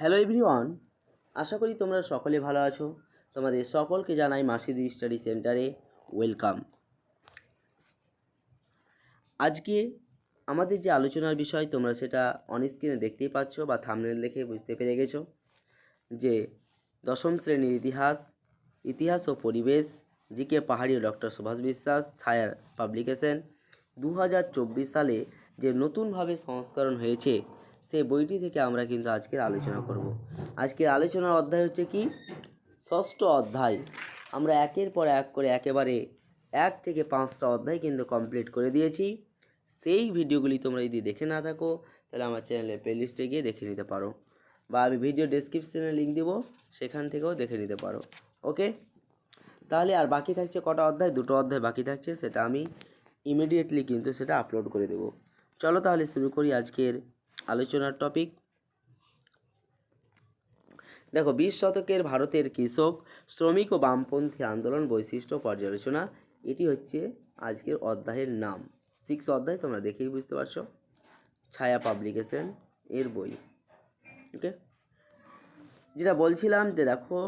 Hello everyone, আশা করি তোমরা সকলে ভালো আছো। তোমাদের সকলকে জানাই মাসিদি স্টাডি সেন্টারে ওয়েলকাম। আজকে আমাদের যে আলোচনার বিষয়, তোমরা সেটা অন স্ক্রিনে দেখতেই পাচ্ছ বা থামনেল দেখে বুঝতে পেরে গেছো যে দশম শ্রেণির ইতিহাস ইতিহাস ও পরিবেশ, জিকে পাহাড়ি ডক্টর সুভাষ বিশ্বাস, ছায়ার পাবলিকেশন দু হাজার চব্বিশ সালে যে নতুনভাবে সংস্করণ হয়েছে সেই বইটি থেকে আমরা কিন্তু আজকের আলোচনা করব। আজকের আলোচনার অধ্যায় হচ্ছে কি? ষষ্ঠ অধ্যায়। আমরা একের পর এক করে একেবারে এক থেকে পাঁচটা অধ্যায় কিন্তু কমপ্লিট করে দিয়েছি। সেই ভিডিওগুলি তোমরা যদি দেখে না থাকো, তাহলে আমার চ্যানেলের প্লেলিস্টে গিয়ে দেখে নিতে পারো বা আমি ভিডিও ডেসক্রিপশনে লিঙ্ক দেবো, সেখান থেকেও দেখে নিতে পারো। ওকে তাহলে আর বাকি থাকছে কটা অধ্যায়? দুটো অধ্যায় বাকি থাকছে, সেটা আমি ইমিডিয়েটলি কিন্তু সেটা আপলোড করে দেব। চলো তাহলে শুরু করি আজকের আলোচনার টপিক দেখো, বিশ শতকের ভারতের কৃষক, শ্রমিক ও বামপন্থী আন্দোলন বৈশিষ্ট্য পর্যালোচনা, এটি হচ্ছে আজকের অধ্যায়ের নাম। সিক্স অধ্যায়, তোমরা দেখেই বুঝতে পারছ। ছায়া পাবলিকেশন এর বই। ওকে যেটা বলছিলাম যে, দেখো,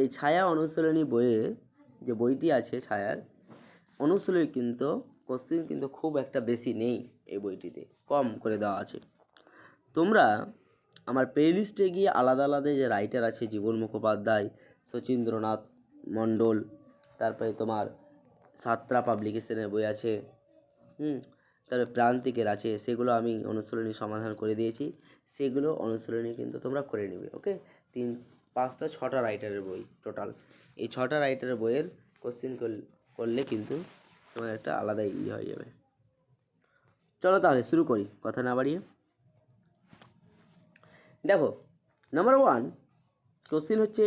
এই ছায়া অনুশীলনী বইয়ে যে বইটি আছে ছায়ার, অনুশীলনী কিন্তু কোশ্চিন কিন্তু খুব একটা বেশি নেই এই বইটিতে, কম করে দেওয়া আছে। তোমরা আমার প্লেলিস্টে গিয়ে আলাদা আলাদা যে রাইটার আছে, জীবন মুখোপাধ্যায়, শচীন্দ্রনাথ মণ্ডল, তারপরে তোমার সাতরা পাবলিকেশনের বই আছে, হুম, তারপরে প্রান্তিকের আছে, সেগুলো আমি অনুশীলনী সমাধান করে দিয়েছি, সেগুলো অনুশীলনী কিন্তু তোমরা করে নেবে ওকে তিন, পাঁচটা, ছটা রাইটারের বই টোটাল এই ছটা রাইটারের বইয়ের কোশ্চিন করলে কিন্তু তোমার একটা আলাদা ই হয়ে যাবে। চলো তাহলে শুরু করি, কথা না বাড়িয়ে। দেখো নাম্বার ওয়ান কোশ্চিন হচ্ছে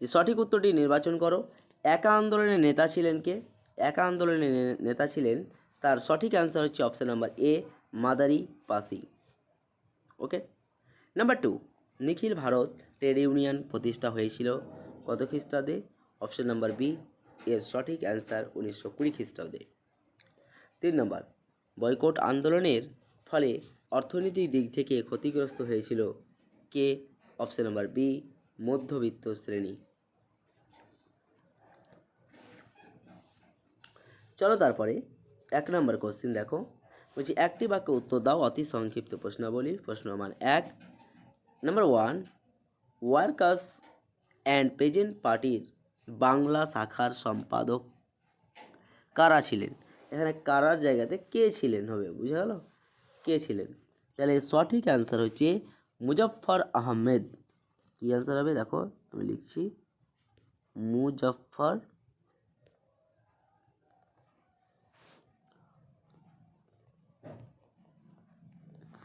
যে সঠিক উত্তরটি নির্বাচন করো। একা আন্দোলনের নেতা ছিলেন কে? একা আন্দোলনের নেতা ছিলেন, তার সঠিক অ্যান্সার হচ্ছে অপশান নাম্বার এ মাদারি পাসি। Okay number two Nikhil Bharat trade union প্রতিষ্ঠা হয়েছিল কত খ্রিস্টাব্দে? অপশান নাম্বার বি এর সঠিক অ্যান্সার উনিশশো কুড়ি খ্রিস্টাব্দে। তিন নম্বর বয়কট আন্দোলনের ফলে অর্থনৈতিক দিক থেকে ক্ষতিগ্রস্ত হয়েছিল কে? অপশন নাম্বার বি, মধ্যবিত্ত শ্রেণি। চলো তারপরে এক নম্বর কোশ্চিন দেখো। বলছি, একটি বাক্যে উত্তর দাও অতি সংক্ষিপ্ত প্রশ্নাবলী প্রশ্ন মান এক। Number one, workers and peasant পার্টির বাংলা শাখার সম্পাদক কারা ছিলেন? এখানে কারার জায়গাতে কে ছিলেন হবে, বুঝা গেল? কে ছিলেন? তাহলে সঠিক অ্যান্সার হচ্ছে মুজফফর আহমেদ। কী অ্যান্সার হবে? দেখো, আমি লিখছি মুজফফর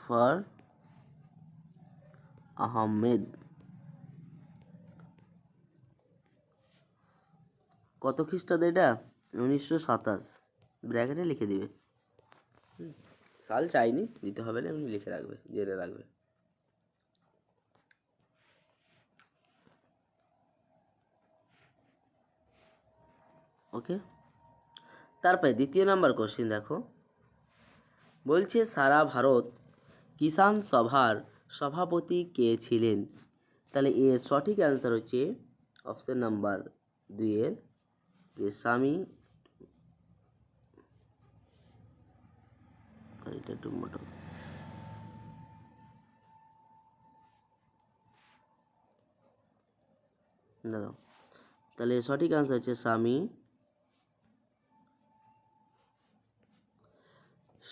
ফর আহমেদ। কত খ্রিস্টাব্দ এটা? উনিশশো সাতাশ। ব্র্যাকেটে লিখে দিবে। সাল চাইনি, দিতে হবে না, এমনি লিখে রাখবে, জেনে রাখবে। ওকে? তারপরে দ্বিতীয় নাম্বার কোশ্চিন দেখো। বলছে, সারা ভারত কিষাণ সভার সভাপতি কে ছিলেন? তাহলে এর সঠিক অ্যান্সার হচ্ছে অপশন নাম্বার দুইয়ের যে স্বামী এটা একটু মোটো। দাঁড়াও। তাহলে সঠিক অ্যান্সার হচ্ছে স্বামী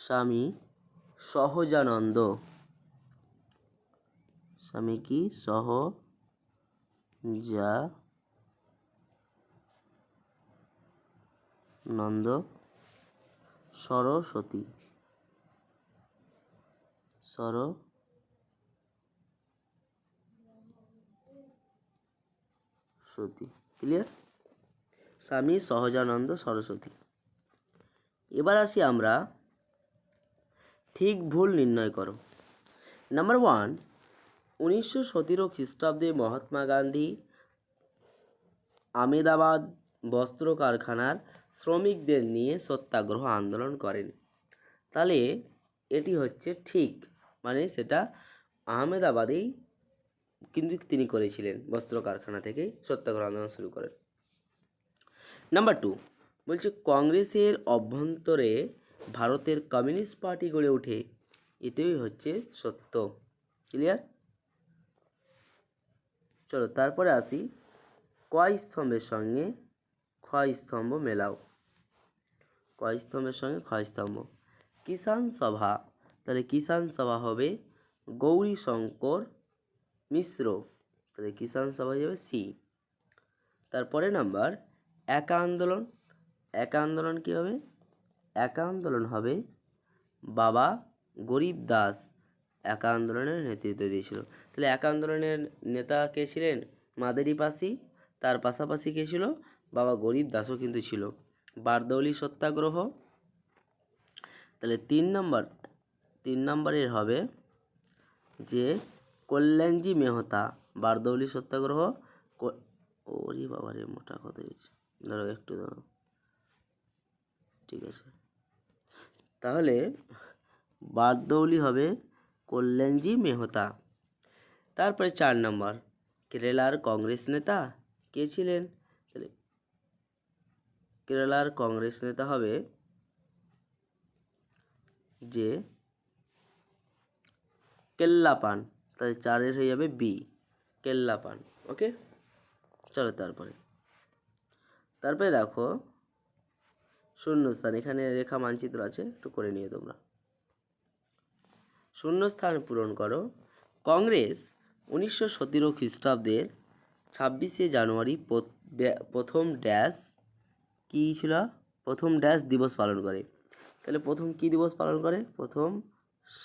স্বামী সহজানন্দ। স্বামী কি? সহ যা নন্দ সরস্বতী। সর সতী। ক্লিয়ার স্বামী সহজানন্দ সরস্বতী। এবার আসি আমরা ঠিক ভুল নির্ণয় করো। নাম্বার ওয়ান উনিশশো সতেরো খ্রিস্টাব্দে মহাত্মা গান্ধী আমেদাবাদ বস্ত্র কারখানার শ্রমিকদের নিয়ে সত্যাগ্রহ আন্দোলন করেন। তাহলে এটি হচ্ছে ঠিক মানে সেটা আহমেদাবাদেই কিন্তু তিনি করেছিলেন, বস্ত্র কারখানা থেকেই সত্যাগ্রহ আন্দোলন শুরু করেন। নাম্বার টু বলছে কংগ্রেসের অভ্যন্তরে ভারতের কমিউনিস্ট পার্টি গড়ে ওঠে, এটাই হচ্ছে সত্য। ক্লিয়ার চলো, তারপরে আসি। কয় স্তম্ভের সঙ্গে ক্ষয় স্তম্ভ মেলাও? কয় স্তম্ভের সঙ্গে ক্ষয় স্তম্ভ? কিষাণ সভা। তাহলে কিষাণ সভা হবে গৌরী শঙ্কর মিশ্র। তাহলে কিষাণ সভা যাবে সি। তারপরে নাম্বার একা আন্দোলন একা আন্দোলন কী হবে? একা আন্দোলন হবে? বাবা গরিব দাস একা আন্দোলনের নেতৃত্ব দিয়েছিল। তাহলে একা আন্দোলনের নেতা কে ছিলেন? মাদেরি পাসি তার পাশাপাশি কে ছিল? বাবা গরিব দাসও কিন্তু ছিল। বারদৌলি সত্যাগ্রহ। তাহলে তিন নম্বর, তিন নম্বরের হবে যে কল্যাণজি মেহতা, বারদৌলি সত্যাগ্রহ। ওরে বাবা রে মোটা কথা ধরো একটু ধরো। ঠিক আছে। তাহলে বারদৌলি হবে কল্যাণজি মেহতা। তারপরে চার নম্বর, কেরালার কংগ্রেস নেতা কে ছিলেন? তাহলে কেরালার কংগ্রেস নেতা হবে যে কেল্লাপান। তাহলে চারের হয়ে যাবে বি, কেল্লাপান। ওকে? চলো তারপরে। তারপরে দেখো শূন্যস্থান, এখানে রেখা মানচিত্র আছে, একটু করে নিও তোমরা। শূন্যস্থান পূরণ করো। কংগ্রেস উনিশশো সতেরো খ্রিস্টাব্দের ছাব্বিশে জানুয়ারি প্রথম ড্যাশ কী ছিল? প্রথম ড্যাশ দিবস পালন করে। তাহলে প্রথম কী দিবস পালন করে? প্রথম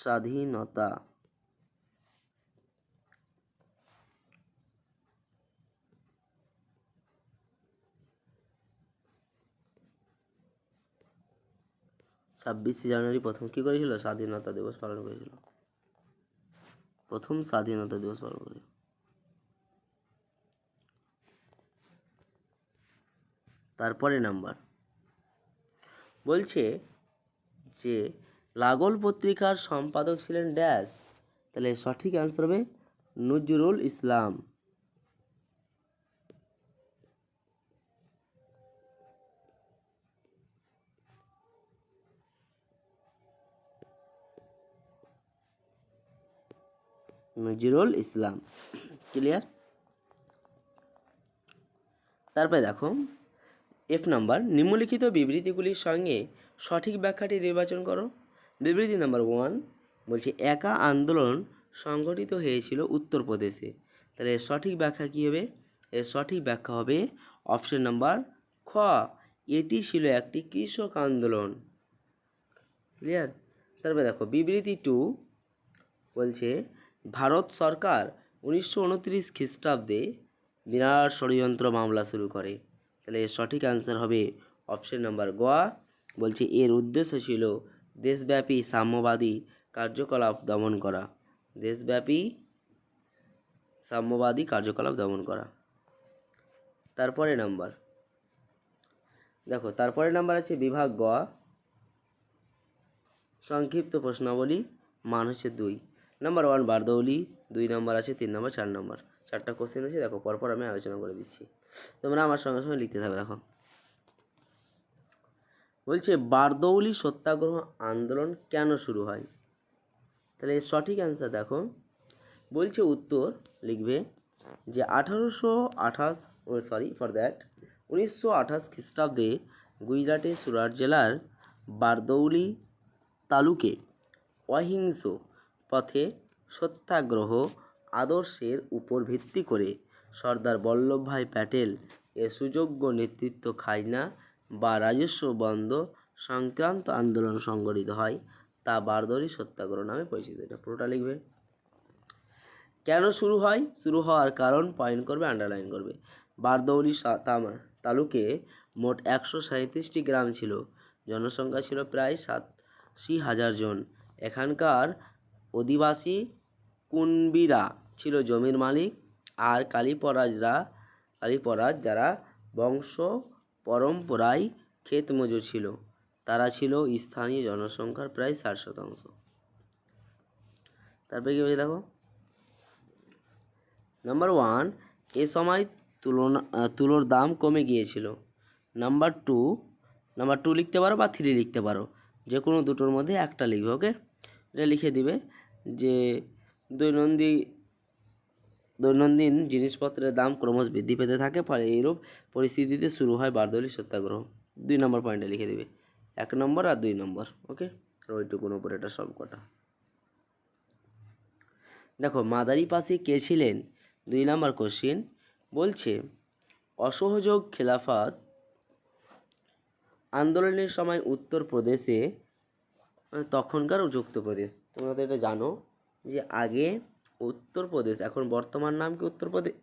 স্বাধীনতা। ছাব্বিশে জানুয়ারি প্রথম কী করেছিল? স্বাধীনতা দিবস পালন করেছিল। প্রথম স্বাধীনতা দিবস পালন করে তারপরে নাম্বার। বলছে যে, লাগল পত্রিকার সম্পাদক ছিলেন ড্যাশ। তাহলে সঠিক অ্যান্সার হবে নজরুল ইসলাম। নজরুল ইসলাম। ক্লিয়ার তারপরে দেখো এফ নাম্বার নিম্নলিখিত বিবৃতিগুলির সঙ্গে সঠিক ব্যাখ্যাটি নির্বাচন করো। বিবৃতি নাম্বার ওয়ান বলছে একা আন্দোলন সংগঠিত হয়েছিল উত্তরপ্রদেশে। তাহলে সঠিক ব্যাখ্যা কী হবে? এর সঠিক ব্যাখ্যা হবে অপশন নাম্বার খ, এটি ছিল একটি কৃষক আন্দোলন। ক্লিয়ার তারপরে দেখো, বিবৃতি টু বলছে ভারত সরকার উনিশশো উনত্রিশ খ্রিস্টাব্দে বিরাট ষড়যন্ত্র মামলা শুরু করে। তাহলে এর সঠিক অ্যান্সার হবে অপশন নাম্বার গোয়া। বলছে, এর উদ্দেশ্য ছিল দেশব্যাপী সাম্যবাদী কার্যকলাপ দমন করা। দেশব্যাপী সাম্যবাদী কার্যকলাপ দমন করা। তারপরে নাম্বার দেখো তারপরে নাম্বার আছে বিভাগ গোয়া। সংক্ষিপ্ত প্রশ্নাবলী, মান হচ্ছে দুই। নাম্বার ওয়ান বারদৌলি দুই নাম্বার আছে, তিন নম্বর চার নাম্বার চারটা কোশ্চেন আছে, দেখো, পরপর আমি আলোচনা করে দিচ্ছি। তোমরা আমার সঙ্গে সঙ্গে লিখতে থাকবে দেখো। বলছে, বারদৌলি সত্যাগ্রহ আন্দোলন কেন শুরু হয়? তাহলে সঠিক অ্যান্সার দেখো। বলছে উত্তর, লিখবে যে, আঠারোশো আঠাশ, ও সরি ফর দ্যাট উনিশশো আঠাশ খ্রিস্টাব্দে গুজরাটের সুরাট জেলার বারদৌলি তালুকে অহিংস পথে সত্যাগ্রহ আদর্শের উপর ভিত্তি করে সর্দার বল্লভভাই প্যাটেল এর সুযোগ্য নেতৃত্ব খাজনা বা রাজস্ব বন্ধ সংক্রান্ত আন্দোলন সংগঠিত হয় তা বারদৌলি সত্যাগ্রহ নামে পরিচিত। এটা পুরোটা লিখবে। কেন শুরু হয়? শুরু হওয়ার কারণ পয়েন্ট করবে আন্ডারলাইন করবে। বারদৌলি তালুকে মোট একশো সাঁত্রিশটি গ্রাম ছিল। জনসংখ্যা ছিল প্রায় সাতাশি হাজার জন। এখানকার অধিবাসী কুনবিরা ছিল জমির মালিক আর কালীপরাজরা, কালীপরাজ যারা বংশ পরম্পরায় ক্ষেত মজুর ছিল, তারা ছিল স্থানীয় জনসংখ্যার প্রায় ষাট শতাংশ। তারপরে কি বলছে দেখো? নাম্বার ওয়ান এ সময় তুলনা তুলোর দাম কমে গিয়েছিল। নাম্বার টু নাম্বার টু লিখতে পারো বা থ্রি লিখতে পারো। যে কোনো দুটোর মধ্যে একটা লিখবে ওকে এটা লিখে দিবে। যে দৈনন্দিন দৈনন্দিন জিনিসপত্রের দাম ক্রমশ বৃদ্ধি পেতে থাকে, ফলে এইরূপ পরিস্থিতিতে শুরু হয় বারদৌলি সত্যাগ্রহ। দুই নম্বর পয়েন্টে লিখে দিবে। এক নম্বর আর দুই নম্বর, ওকে? আর ওইটুকুন উপরে এটা সব কটা। দেখো, মাদারি পাশে কে ছিলেন? দুই নম্বর কোশ্চিন বলছে, অসহযোগ খেলাফত আন্দোলনের সময় উত্তরপ্রদেশে মানে তখনকার যুক্তপ্রদেশ তোমরা তো এটা জানো যে আগে উত্তরপ্রদেশ, এখন বর্তমান নাম কি উত্তরপ্রদেশ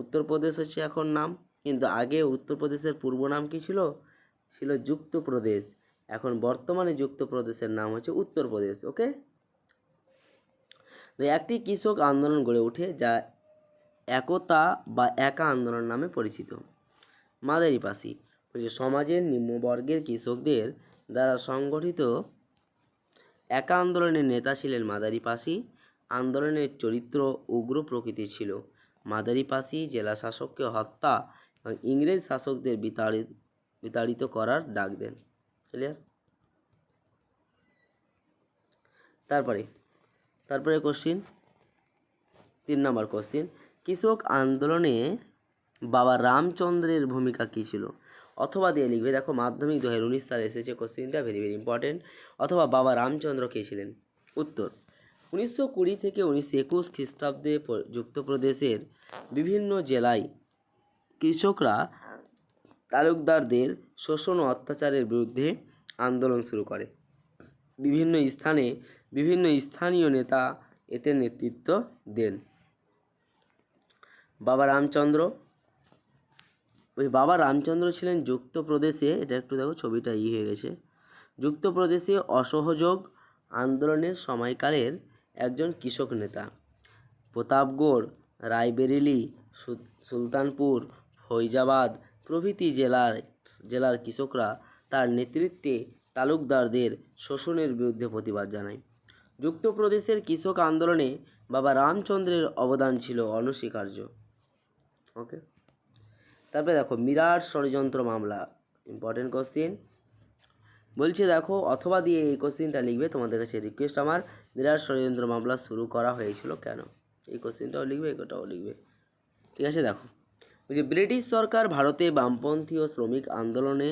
উত্তরপ্রদেশ হচ্ছে এখন নাম, কিন্তু আগে উত্তরপ্রদেশের পূর্ব নাম কি ছিল? ছিল যুক্তপ্রদেশ। এখন বর্তমানে যুক্তপ্রদেশের নাম হচ্ছে উত্তরপ্রদেশ, ওকে? তো একটি কৃষক আন্দোলন গড়ে ওঠে যা একতা বা একা আন্দোলন নামে পরিচিত। মাদারি পাশি বলছে সমাজের নিম্নবর্গের কৃষকদের দ্বারা সংগঠিত একা আন্দোলনের নেতা ছিলেন মাদারি পাশি। আন্দোলনের চরিত্র উগ্র প্রকৃতি ছিল। মাদারি পাশি জেলা শাসককে হত্যা এবং ইংরেজ শাসকদের বিতাড়িত বিতাড়িত করার ডাক দেন। ক্লিয়ার তারপরে তারপরে কোশ্চিন তিন নম্বর কোশ্চিন কৃষক আন্দোলনে বাবা রামচন্দ্রের ভূমিকা কী ছিল? অথবা দিয়ে লিখবে, দেখো মাধ্যমিক দু হাজার উনিশ সালে এসেছে কোশ্চিনটা ভেরি ভেরি ইম্পর্টেন্ট অথবা বাবা রামচন্দ্র কে ছিলেন? উত্তর, উনিশশো কুড়ি থেকে উনিশশো একুশ খ্রিস্টাব্দে যুক্তপ্রদেশের বিভিন্ন জেলায় কৃষকরা তালুকদারদের শোষণ ও অত্যাচারের বিরুদ্ধে আন্দোলন শুরু করে। বিভিন্ন স্থানে বিভিন্ন স্থানীয় নেতা এতে নেতৃত্ব দেন। বাবা রামচন্দ্র ওই বাবা রামচন্দ্র ছিলেন যুক্তপ্রদেশে, এটা একটু দেখো, ছবিটা ই হয়ে গেছে। যুক্তপ্রদেশে অসহযোগ আন্দোলনের সময়কালের একজন কৃষক নেতা। প্রতাপগড়, রায়বেরিলি সুলতানপুর, ফৈজাবাদ প্রভৃতি জেলার জেলার কৃষকরা তার নেতৃত্বে তালুকদারদের শোষণের বিরুদ্ধে প্রতিবাদ জানায়। যুক্তপ্রদেশের কৃষক আন্দোলনে বাবা রামচন্দ্রের অবদান ছিল অনস্বীকার্য। ওকে? তারপরে দেখো, মিরাট ষড়যন্ত্র মামলা ইম্পর্টেন্ট কোশ্চিন বলছে দেখো, অথবা দিয়ে এই কোশ্চিনটা লিখবে, তোমাদের কাছে রিকোয়েস্ট আমার বিরাট ষড়যন্ত্র মামলা শুরু করা হয়েছিল কেন? এই কোশ্চিনটাও লিখবে, এটাও লিখবে। ঠিক আছে, দেখো। বলছে, ব্রিটিশ সরকার ভারতে বামপন্থী ও শ্রমিক আন্দোলনে,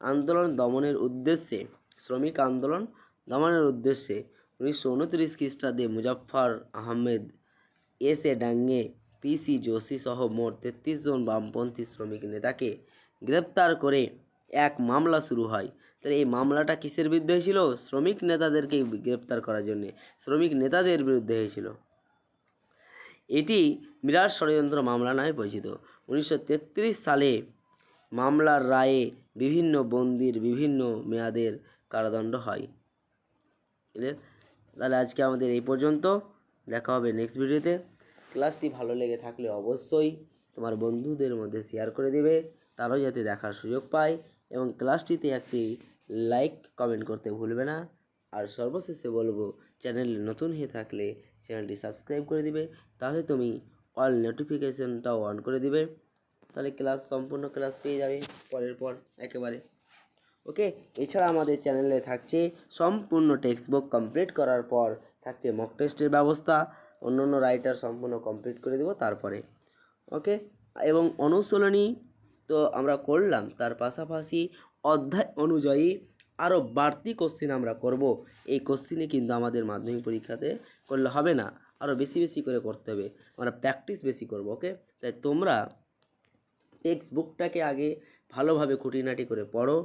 আন্দোলন দমনের উদ্দেশ্যে, শ্রমিক আন্দোলন দমনের উদ্দেশ্যে উনিশশো উনত্রিশ খ্রিস্টাব্দে Muzaffar Ahmed S A Dange P C Joshi সহ মোট তেত্রিশ জন বামপন্থী শ্রমিক নেতাকে গ্রেপ্তার করে এক মামলা শুরু হয়। তাহলে এই মামলাটা কিসের বিরুদ্ধে হয়েছিল? শ্রমিক নেতাদেরকে গ্রেপ্তার করার জন্যে। শ্রমিক নেতাদের বিরুদ্ধে হয়েছিল। এটি বিরাট ষড়যন্ত্র মামলা নামে পরিচিত। উনিশশো তেত্রিশ সালে মামলার রায়ে বিভিন্ন বন্দির বিভিন্ন মেয়াদের কারাদণ্ড হয়। তাহলে আজকে আমাদের এই পর্যন্ত। দেখা হবে নেক্সট ভিডিওতে ক্লাসটি ভালো লেগে থাকলে অবশ্যই তোমার বন্ধুদের মধ্যে শেয়ার করে দেবে, তারাও যাতে দেখার সুযোগ পায় এবং ক্লাসটিতে একটি লাইক কমেন্ট করতে ভুলবে না। আর সর্বশেষে বলব চ্যানেলে নতুন হয়ে থাকলে চ্যানেলটি সাবস্ক্রাইব করে দিবে, তাহলে তুমি অল নোটিফিকেশনটাও অন করে দিবে। তাহলে ক্লাস সম্পূর্ণ ক্লাস পেয়ে যাবে পরের পর একেবারে। ওকে এছাড়া আমাদের চ্যানেলে থাকছে সম্পূর্ণ টেক্সট বুক কমপ্লিট করার পর থাকছে মক টেস্টের ব্যবস্থা। অন্য অন্য রাইটার সম্পূর্ণ কমপ্লিট করে দেবো তারপরে ওকে এবং অনুশীলনী তো আমরা করলাম, তার পাশাপাশি অধ্যায় অনুযায়ী আরও বাড়তি কোশ্চিন আমরা করব। এই কোশ্চিনে কিন্তু আমাদের মাধ্যমিক পরীক্ষাতে করলে হবে না আরও বেশি বেশি করে করতে হবে, আমরা প্র্যাকটিস বেশি করব ওকে তাই তোমরা টেক্সট বুকটাকে আগে ভালোভাবে খুঁটিনাটি করে পড়ো,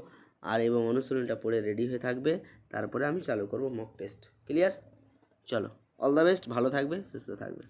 আর এবং অনুশীলনটা পড়ে রেডি হয়ে থাকবে, তারপরে আমি চালু করব মক টেস্ট ক্লিয়ার চলো। অল দ্য বেস্ট ভালো থাকবে সুস্থ থাকবে।